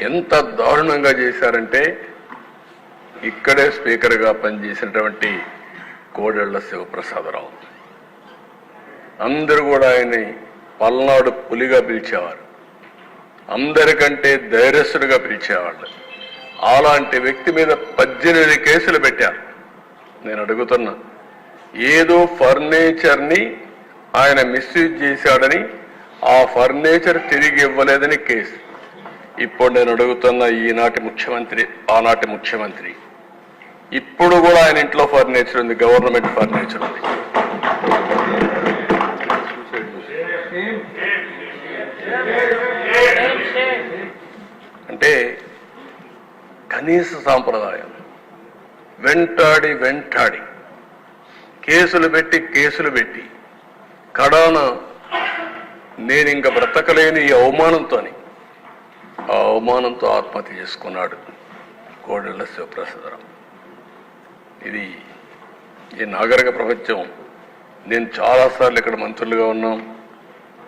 ఎంత దారుణంగా చేశారంటే ఇక్కడే స్పీకర్గా పనిచేసినటువంటి కోడెళ్ళ శివప్రసాదరావు. అందరూ కూడా ఆయన్ని పల్నాడు పులిగా పిలిచేవారు. అందరికంటే ధైర్యస్తుడిగా పిలిచేవాళ్ళు. అలాంటి వ్యక్తి మీద పద్దెనిమిది కేసులు పెట్టారు. నేను అడుగుతున్నా ఏదో ఫర్నిచర్ని ఆయన మిస్యూజ్ చేశాడని ఆ ఫర్నిచర్ తిరిగి ఇవ్వలేదని కేసు. ఇప్పుడు నేను అడుగుతున్న ఈనాటి ముఖ్యమంత్రి ఆనాటి ముఖ్యమంత్రి. ఇప్పుడు కూడా ఆయన ఇంట్లో ఫర్నిచర్ ఉంది గవర్నమెంట్ ఫర్నిచర్ ఉంది. అంటే కనీస సాంప్రదాయం. వెంటాడి వెంటాడి. కేసులు పెట్టి కేసులు పెట్టి. కడాన నేను ఇంక బ్రతకలేని ఈ అవమానంతోని ఆ అవమానంతో ఆత్మహత్య చేసుకున్నాడు కోడెళ్ళ శివప్రసాదరావు. ఇది ఈ నాగరిక ప్రపంచం. నేను చాలాసార్లు ఇక్కడ మంత్రులుగా ఉన్నాం.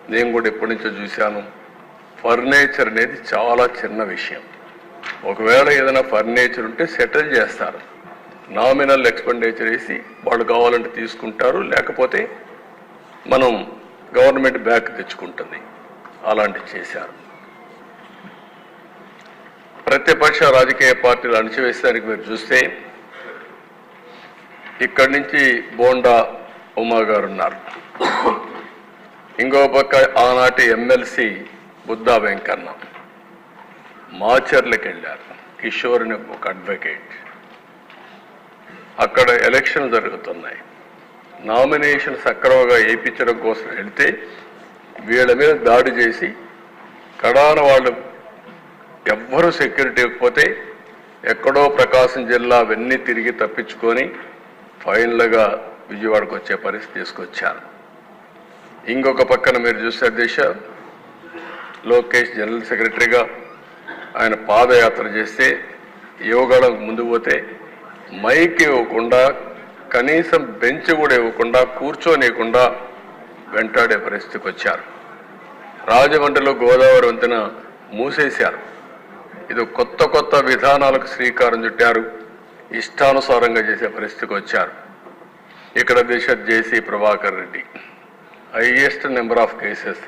నేను కూడా ఎప్పటి నుంచో చూశాను. ఫర్నిచర్ అనేది చాలా చిన్న విషయం. ఒకవేళ ఏదైనా ఫర్నిచర్ ఉంటే సెటిల్ చేస్తారు. నామినల్ ఎక్స్పెండిచర్ వేసి వాళ్ళు కావాలంటే తీసుకుంటారు. లేకపోతే మనం గవర్నమెంట్ బ్యాక్ తెచ్చుకుంటుంది. అలాంటివి చేశారు. ప్రతిపక్ష రాజకీయ పార్టీలు అణచివేసేదానికి మీరు చూస్తే ఇక్కడి నుంచి బోండా ఉమా గారు ఉన్నారు. ఇంకో పక్క ఆనాటి ఎమ్మెల్సీ బుద్ధా వెంకన్న మాచర్లకు వెళ్ళారు. కిషోర్ అని ఒక అడ్వకేట్ అక్కడ ఎలక్షన్ జరుగుతున్నాయి. నామినేషన్ సక్రమంగా వేయించడం కోసం వెళితే వీళ్ళ మీద దాడి చేసి కడాన వాళ్ళు ఎవ్వరూ సెక్యూరిటీ ఇవ్వకపోతే ఎక్కడో ప్రకాశం జిల్లా అవన్నీ తిరిగి తప్పించుకొని ఫైనల్గా విజయవాడకు వచ్చే పరిస్థితి తీసుకొచ్చారు. ఇంకొక పక్కన మీరు చూస్తే దిశ లోకేష్ జనరల్ సెక్రటరీగా ఆయన పాదయాత్ర చేస్తే యువగడం ముందు పోతే మైక్ ఇవ్వకుండా కనీసం బెంచ్ కూడా ఇవ్వకుండా కూర్చోనివ్వకుండా వెంటాడే పరిస్థితికి వచ్చారు. రాజమండ్రిలో గోదావరి వంతెన మూసేశారు. ఇది కొత్త కొత్త విధానాలకు శ్రీకారం చుట్టారు. ఇష్టానుసారంగా చేసే పరిస్థితికి వచ్చారు. ఇక్కడ Disha JC Prabhakar Reddy. Highest number of cases.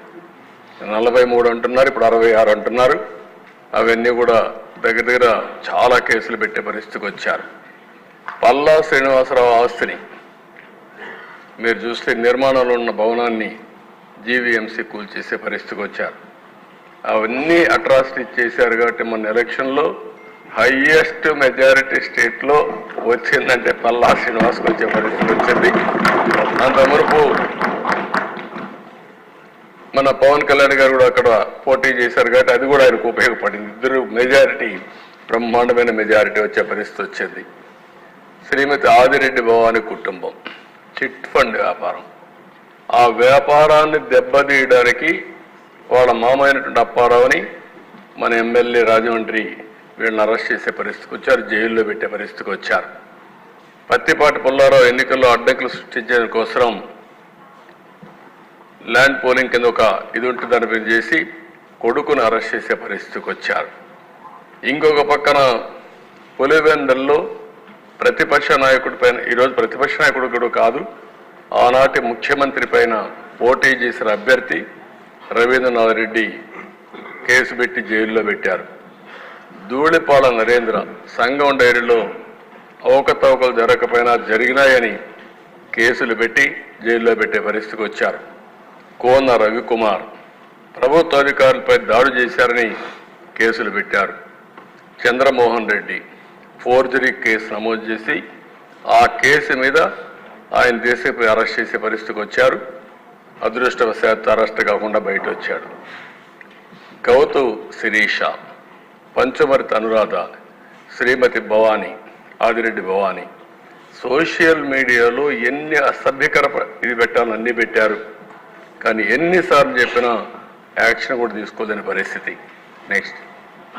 నలభై మూడు అంటున్నారు ఇప్పుడు అరవై ఆరు అంటున్నారు. అవన్నీ కూడా దగ్గర దగ్గర చాలా కేసులు పెట్టే పరిస్థితికి వచ్చారు. పల్లా శ్రీనివాసరావు ఆస్తిని మీరు చూస్తే నిర్మాణంలో ఉన్న భవనాన్ని జీవీఎంసీ కూల్చేసే పరిస్థితికి వచ్చారు. అవన్నీ అట్రాసిటీ చేశారు కాబట్టి మన ఎలక్షన్లో హైయెస్ట్ మెజారిటీ స్టేట్లో వచ్చిందంటే పల్లా శ్రీనివాస్కి వచ్చే పరిస్థితి వచ్చింది. అంత మునుపు మన పవన్ కళ్యాణ్ గారు కూడా అక్కడ పోటీ చేశారు కాబట్టి అది కూడా ఆయనకు ఉపయోగపడింది. ఇద్దరు మెజారిటీ బ్రహ్మాండమైన మెజారిటీ వచ్చే పరిస్థితి వచ్చింది. శ్రీమతి ఆదిరెడ్డి భవాని కుటుంబం చిట్ ఫండ్ వ్యాపారం. ఆ వ్యాపారాన్ని దెబ్బతీయడానికి వాళ్ళ మామైనటువంటి అప్పారావుని మన ఎమ్మెల్యే రాజమండ్రి వీళ్ళని అరెస్ట్ చేసే పరిస్థితికి వచ్చారు జైల్లో పెట్టే పరిస్థితికి వచ్చారు. పత్తిపాటి పుల్లారావు ఎన్నికల్లో అడ్డంకులు సృష్టించే కోసం ల్యాండ్ పోలింగ్ కింద ఒక ఇది ఉంటుందని మీరు చేసి కొడుకును అరెస్ట్ చేసే పరిస్థితికి వచ్చారు. ఇంకొక పక్కన పులివెందల్లో ప్రతిపక్ష నాయకుడి పైన ఈరోజు ప్రతిపక్ష నాయకుడు కూడా కాదు ఆనాటి ముఖ్యమంత్రి పైన పోటీ చేసిన అభ్యర్థి రవీంద్రనాథ్ రెడ్డి కేసు పెట్టి జైల్లో పెట్టారు. ధూళిపాల నరేంద్ర సంఘం డైరీలో అవకతవకలు జరగకపోయినా జరిగినాయని కేసులు పెట్టి జైల్లో పెట్టే పరిస్థితికి వచ్చారు. కోన రవికుమార్ ప్రభుత్వ అధికారులపై దాడి చేశారని కేసులు పెట్టారు. చంద్రమోహన్ రెడ్డి ఫోర్జరీ కేసు నమోదు చేసి ఆ కేసు మీద ఆయన దేశంపై అరెస్ట్ చేసే పరిస్థితికి వచ్చారు. అదృష్టవశాత్తు అరెస్ట్ కాకుండా బయట వచ్చాడు గౌతు శిరీష పంచమర్తి అనురాధ శ్రీమతి భవానీ ఆదిరెడ్డి భవానీ. సోషల్ మీడియాలో ఎన్ని అసభ్యకర ఇది పెట్టాలని అన్ని పెట్టారు. కానీ ఎన్నిసార్లు చెప్పినా యాక్షన్ కూడా తీసుకోలేని పరిస్థితి. నెక్స్ట్.